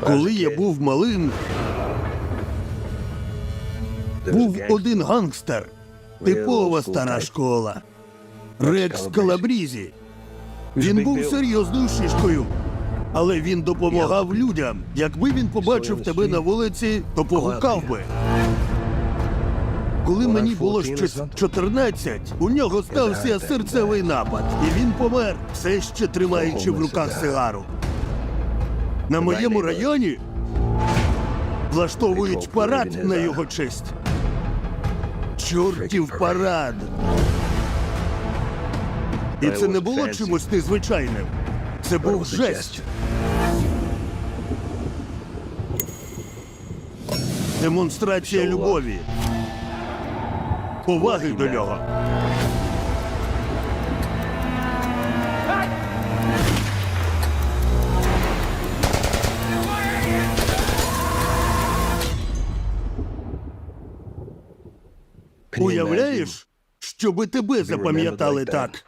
Коли я був малим, був один гангстер. Типова стара школа. Рекс Калабрізі. Він був серйозною шишкою. Але він допомагав людям. Якби він побачив тебе на вулиці, то погукав би. Коли мені було щось 14, у нього стався серцевий напад, і він помер, все ще тримаючи в руках сигару. На моєму районі влаштовують парад на його честь. Чортів парад. І це не було чимось незвичайним. Це був жест. Демонстрація любові. Поваги до нього. Уявляєш, щоби тебе запам'ятали так.